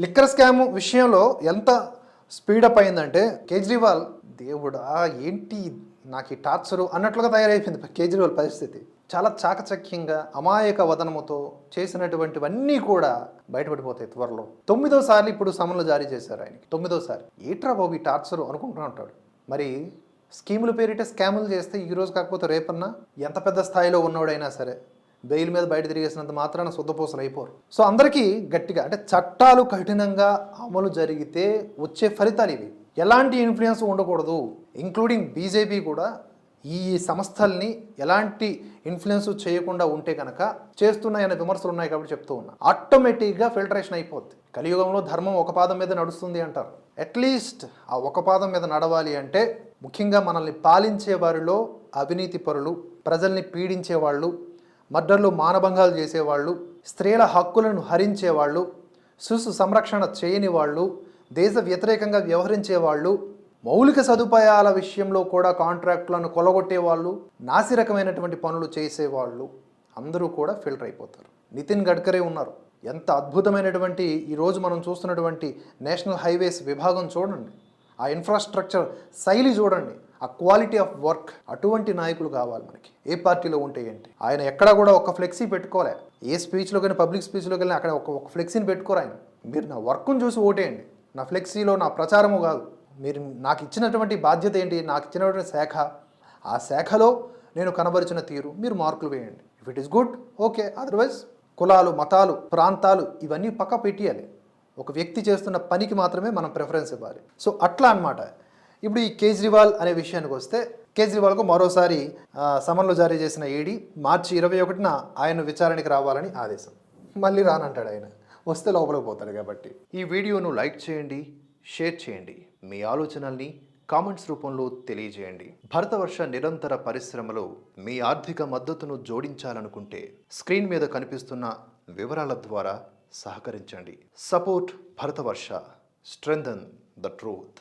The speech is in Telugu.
లిక్కర్ స్కామ్ విషయంలో ఎంత స్పీడప్ అయిందంటే కేజ్రీవాల్ దేవుడా ఏంటి నాకు ఈ టార్చరు? అన్నట్లుగా తయారైపోయింది కేజ్రీవాల్ పరిస్థితి. చాలా చాకచక్యంగా అమాయక వదనముతో చేసినటువంటివన్నీ కూడా బయటపడిపోతాయి త్వరలో. తొమ్మిదో సార్లు ఇప్పుడు సమన్లు జారీ చేశారు ఆయనకి. తొమ్మిదోసారి. ఏట్రా బాబు ఈ టార్చరు? అనుకుంటూ ఉంటాడు. మరి స్కీముల పేరిట స్కాములు చేస్తే ఈ రోజు కాకపోతే రేపన్నా? ఎంత పెద్ద స్థాయిలో ఉన్నోడైనా సరే. బెయిల్ మీద బయట తిరిగేసినంత మాత్రాన శుద్ధపూసలు అయిపోరు. సో అందరికీ గట్టిగా అంటే చట్టాలు కఠినంగా అమలు జరిగితే వచ్చే ఫలితాలు ఇవి. ఎలాంటి ఇన్ఫ్లుయెన్స్ ఉండకూడదు. ఇంక్లూడింగ్ బీజేపీ కూడా ఈ సంస్థల్ని ఎలాంటి ఇన్ఫ్లుయెన్స్ చేయకుండా ఉంటే కనుక చేస్తున్నాయనే విమర్శలు ఉన్నాయి కాబట్టి చెప్తూ ఉన్నా. ఆటోమేటిక్గా ఫిల్టరేషన్ అయిపోద్ది. కలియుగంలో ధర్మం ఒక పాదం మీద నడుస్తుంది అంటారు. అట్లీస్ట్ ఆ ఒక పాదం మీద నడవాలి అంటే ముఖ్యంగా మనల్ని పాలించే వారిలో అవినీతి పరులు ప్రజల్ని పీడించే వాళ్ళు మర్డర్లు మానభంగాలు చేసేవాళ్ళు స్త్రీల హక్కులను హరించేవాళ్ళు శిశు సంరక్షణ చేయని వాళ్ళు దేశ వ్యతిరేకంగా వ్యవహరించే వాళ్ళు మౌలిక సదుపాయాల విషయంలో కూడా కాంట్రాక్టులను కొలగొట్టే వాళ్ళు నాసిరకమైనటువంటి పనులు చేసేవాళ్ళు అందరూ కూడా ఫిల్టర్ అయిపోతారు. నితిన్ గడ్కరీ ఉన్నారు. ఎంత అద్భుతమైనటువంటి ఈరోజు మనం చూస్తున్నటువంటి నేషనల్ హైవేస్ విభాగం చూడండి. ఆ ఇన్ఫ్రాస్ట్రక్చర్ శైలి చూడండి. ఆ క్వాలిటీ ఆఫ్ వర్క్ అటువంటి నాయకులు కావాలి మనకి. ఏ పార్టీలో ఉంటే ఏంటి? ఆయన ఎక్కడ కూడా ఒక ఫ్లెక్సీ పెట్టుకోలే. ఏ స్పీచ్లో కానీ పబ్లిక్ స్పీచ్లో కానీ అక్కడ ఒక ఒక ఫ్లెక్సీని పెట్టుకోరు ఆయన. మీరు నా వర్క్ను చూసి ఓటేయండి. నా ఫ్లెక్సీలో నా ప్రచారము కాదు. మీరు నాకు ఇచ్చినటువంటి బాధ్యత ఏంటి? నాకు ఇచ్చినటువంటి శాఖ. ఆ శాఖలో నేను కనబరిచిన తీరు మీరు మార్కులు వేయండి. If it is good okay otherwise కులాలు మతాలు ప్రాంతాలు ఇవన్నీ పక్క పెట్టేయాలి. ఒక వ్యక్తి చేస్తున్న పనికి మాత్రమే మనం ప్రిఫరెన్స్ ఇవ్వాలి. సో అట్లా అన్నమాట. ఇప్పుడు ఈ కేజ్రీవాల్ అనే విషయానికి వస్తే కేజ్రీవాల్కు మరోసారి ఆ, సమన్లు జారీ చేసిన ఈడీ మార్చి ఇరవై ఒకటిన ఆయన విచారణకి రావాలని ఆదేశం. మళ్ళీ రానంటాడు ఆయన. వస్తే లోపలికి పోతాడు కాబట్టి. ఈ వీడియోను లైక్ చేయండి షేర్ చేయండి. మీ ఆలోచనల్ని కామెంట్స్ రూపంలో తెలియజేయండి. భరతవర్ష నిరంతర పరిశ్రమలో మీ ఆర్థిక మద్దతును జోడించాలనుకుంటే స్క్రీన్ మీద కనిపిస్తున్న వివరాల ద్వారా సహకరించండి. Support Bharatavarsha. Strengthen the truth.